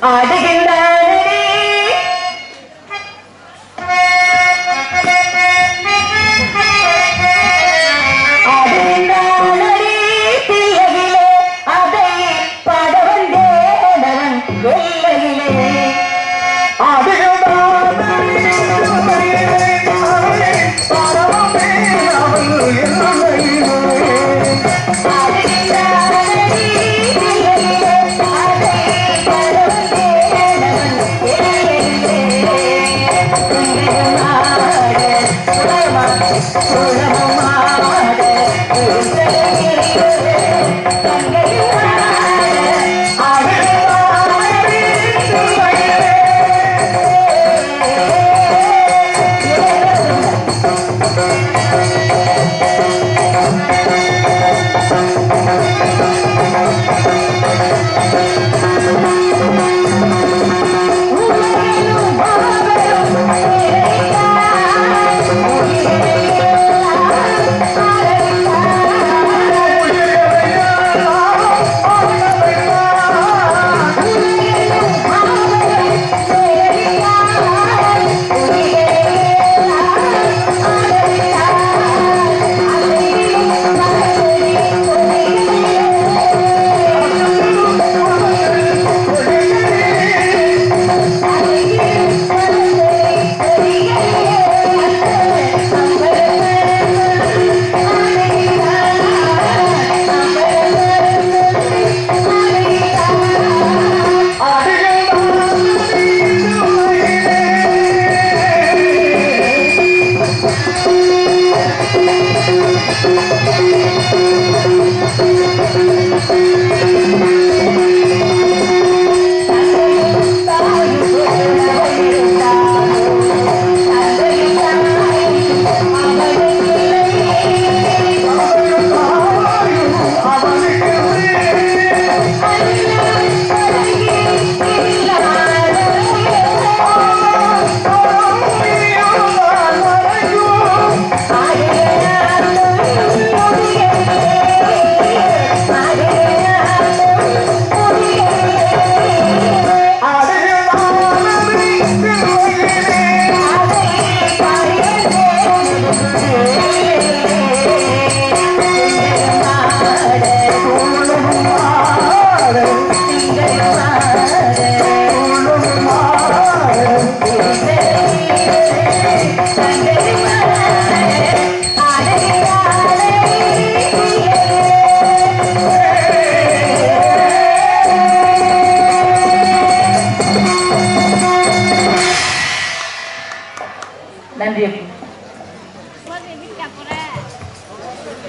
I dig in.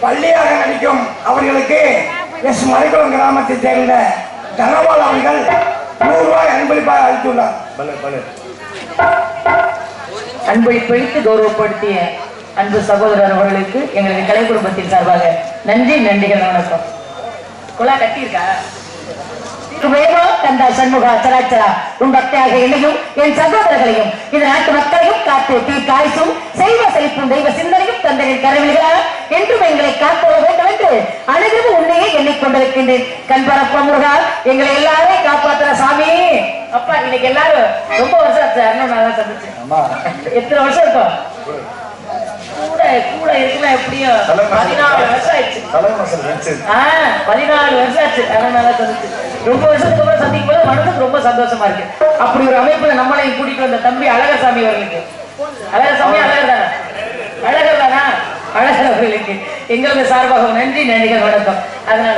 பள்ளியாக நடிக்கும் அவர்களுக்கு S Maraikulam கிராமத்தைச் சேர்ந்த தனபால் அவர்கள் நூறு ரூபாய் அன்பளிப்பாக அளித்துள்ளார். அன்பளிப்பளித்து கௌரவப்படுத்திய அன்பு சகோதரர் அவர்களுக்கு எங்களது கலை குடும்பத்தின் சார்பாக நன்றி நன்றிகள் வணக்கம். குழா கட்டியிருக்கா? வேவா கந்தா சண்முகா சராச்சரா. உன் பக்தியாக என்னையும் என் சகோதரர்களையும். இந்த நாட்டு மக்களையும் காத்து தீ காய்ச்சும் செய்வ செழிப்பும் தெய்வ சிந்தனையும் தந்தனின் கரவில்களா என்றும் எங்களை காத்துள்ள வேண்டும் என்று அனைவரும் உன்னையே எண்ணிக்கொண்டிருக்கின்றேன். கண்பரப்ப முருகா எங்களை எல்லாரையும் காப்பாத்துற சாமி. அப்பா இன்னைக்கு எல்லாரும் ரொம்ப வருஷம் ஆச்சு அண்ணன் நல்லா சந்திச்சு எத்தனை வருஷம் இருக்கும் கூட கூட இருக்குன்னா எப்படியும் பதினாலு வருஷம் ஆயிடுச்சு. பதினாலு வருஷம் ஆச்சு அண்ணன் நல்லா சந்திச்சு ரொம்ப வருஷத்துக்கு அப்புறம் சந்திக்கும் போது மனதுக்கு ரொம்ப சந்தோஷமா இருக்கு. அப்படி ஒரு அமைப்புல நம்மளையும் கூட்டிட்டு வந்த தம்பி அழகசாமி அவர்களுக்கு. அழகசாமி அழகர் தானே அழகர் தானா அழகர் அவர்களுக்கு எங்களது சார்பாக நன்றி நன்றிகள் வணக்கம். அதனால.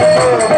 Valeu!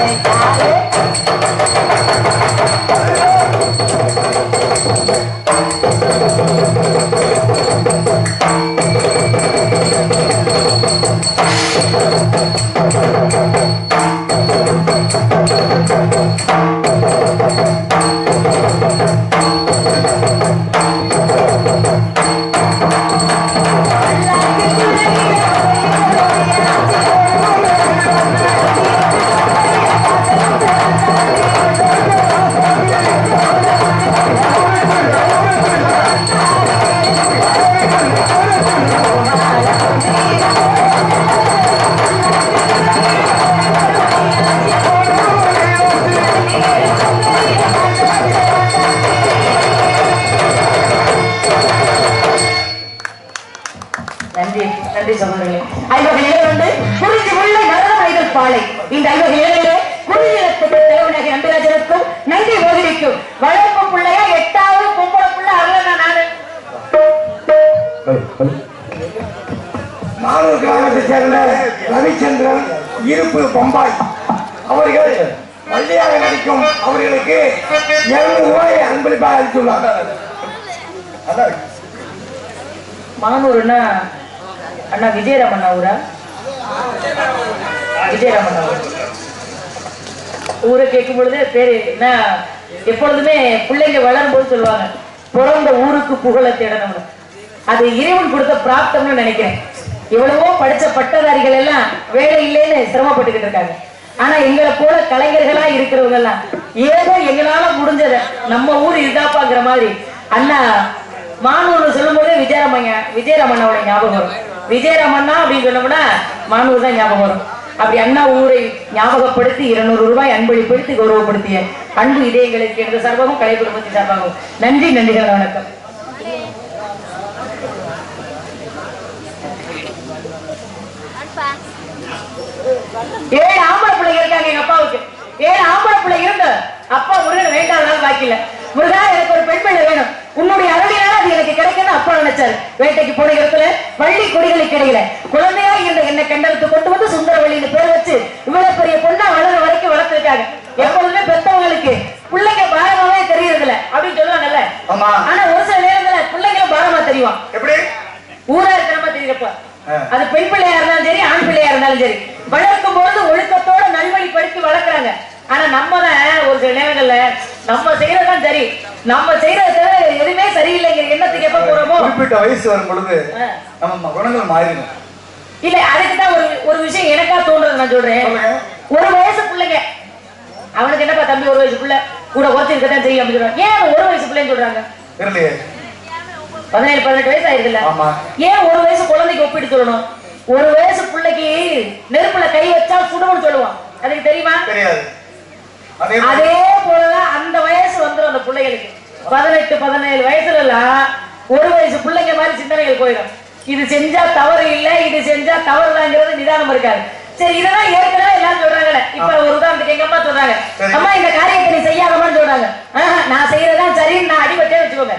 நானூர் கிராமத்தை சேர்ந்த ரவிச்சந்திரன் இருப்பு பம்பாய். அவர்கள் பள்ளியாக நடிக்கும் அவர்களுக்கு இருநூறு ரூபாய் அன்பளிப்பாக அளித்துள்ளார். மானூர்னா அண்ணா விஜயரமன் ஊரா? விஜயரமன் ஊர். ஊரை கேட்கும் பொழுது பேரு என்ன எப்பொழுதுமே பிள்ளைங்க வளரும் போது சொல்லுவாங்க பிறந்த ஊருக்கு புகழ தேடணும் அது இறைவன் கொடுத்த பிராப்தம்னு நினைக்கிறேன். எவ்வளவோ படிச்ச பட்டதாரிகள் எல்லாம் வேலை இல்லைன்னு சிரமப்பட்டுக்கிட்டு இருக்காங்க. ஆனா எங்களை போல கலைஞர்களா இருக்கிறவங்க எல்லாம் ஏதோ எங்களால முடிஞ்சத நம்ம ஊர் இதாப்பாங்கிற மாதிரி. அண்ணா மானூர் சொல்லும் போதே விஜயராமன் விஜயராமண்ணாவோட ஞாபகம் வரும். விஜயராமண்ணா அப்படின்னு சொன்னோம்னா மானூர் தான் ஞாபகம் வரும். அப்படி அண்ணா ஊரை ஞாபகப்படுத்தி இருநூறு ரூபாய் அன்பளிப்படுத்தி கௌரவப்படுத்திய அன்பு இதயங்களுக்கு எனது சார்பாகவும் கலை குடும்பத்தின் சார்பாகவும். நன்றி நன்றிகள் வணக்கம். ஏழு ஆம்பளை பிள்ளைங்க இருக்காங்க எங்க அப்பாவுக்கு. ஏழு ஆம்பளை பிள்ளை இருந்த அப்பா முருகன் வேண்டாம் பாக்கில முருகா எனக்கு ஒரு பெண் பிள்ளை வேணும். உன்னுடைய அருளினால அது எனக்கு கிடைக்கும்னு அப்பா நினைச்சாரு. வேட்டைக்கு போன இடத்துல வள்ளி கொடிகளுக்கு இடையில குழந்தையா இருந்த என்ன கண்டனத்தை கொண்டு வந்து சுந்தர பேர் வச்சு இவ்வளவு பெரிய பொண்ணா வளர வரைக்கும் வளர்த்திருக்காங்க எப்பொழுதுமே பெத்தவங்களுக்கு பிள்ளைங்க பாரமாவே தெரியறதில்ல அப்படின்னு சொல்லுவாங்கல்ல ஆமா ஆனா ஒரு சில நேரத்துல பிள்ளைங்க பாரமா தெரியும் எப்படி ஊரா இருக்கிற மாதிரி தெரியறப்ப அது பெண் பிள்ளையா இருந்தாலும் சரி ஆண் பிள்ளையா இருந்தாலும் சரி வளர்க்கும் பொழுது ஒழுக்கத்தோட நல்வழிப்படுத்தி வளர்க்குறாங்க ஆனா நம்ம தான் ஒரு சில நேரங்கள்ல நம்ம சரி. நம்ம செய்யறது எதுவுமே சரியில்லைங்கிற எண்ணத்துக்கு எப்ப போறோமோ? குறிப்பிட்ட வயசு வரும் பொழுது. நம்ம குணங்கள் மாறிடும். இல்ல அதுக்கு தான் ஒரு ஒரு விஷயம் எனக்கா தோன்றது நான் சொல்றேன். ஒரு வயசு பிள்ளைங்க. அவனுக்கு என்னப்பா தம்பி ஒரு வயசு பிள்ளை? கூட ஒருத்தர் இருக்கத்தான் தெரியும் அப்படின்னு சொல்றாங்க. ஏன் ஒரு வயசு பிள்ளைன்னு சொல்றாங்க? பதினேழு பதினெட்டு வயசு ஆயிருக்குல்ல? ஏன் ஒரு வயசு குழந்தைக்கு ஒப்பிட்டு சொல்லணும்? ஒரு வயசு பிள்ளைக்கு நெருப்புல கை வச்சா சுடும்னு சொல்லுவான். அதுக்கு தெரியுமா? தெரியாது. அதே போலதான் அந்த வயசு வந்துரும் அந்த பிள்ளைகளுக்கு. பதினெட்டு பதினேழு வயசுல எல்லாம் ஒரு வயசு பிள்ளைங்க மாதிரி சிந்தனைகள் போயிடும். இது செஞ்சா தவறு இல்ல இது செஞ்சா தவறுதாங்கிறது நிதானம் இருக்காது. சரி இதெல்லாம் ஏற்கனவே எல்லாரும் சொல்றாங்கல்ல. இப்ப ஒரு உதாரணத்துக்கு எங்க அம்மா சொல்றாங்க. சரி. அம்மா இந்த காரியத்தை நீ செய்யாதமான்னு சொல்றாங்க. நான் செய்யறதுதான் சரின்னு நான் அடிபட்டே வச்சுக்கோங்க.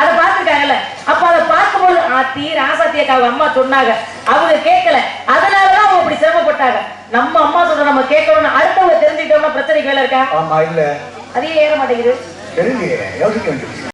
அதை பார்த்துருக்காங்கல்ல. அப்ப அதை பார்க்கும்போது ஆத்தி ராசாத்தியக்கா அவங்க அம்மா சொன்னாங்க. அவங்க கேட்கல. அதனாலதான் அவங்க அப்படி சிரமப்பட்டாங்க. நம்ம அம்மா சொல்ற நம்ம கேட்கணும்னு அடுத்தவங்க வேலை இருக்கா? ஆமா இல்ல. அதையே ஏற மாட்டேங்குது. தெரியலையே. யோசிக்க வேண்டியது.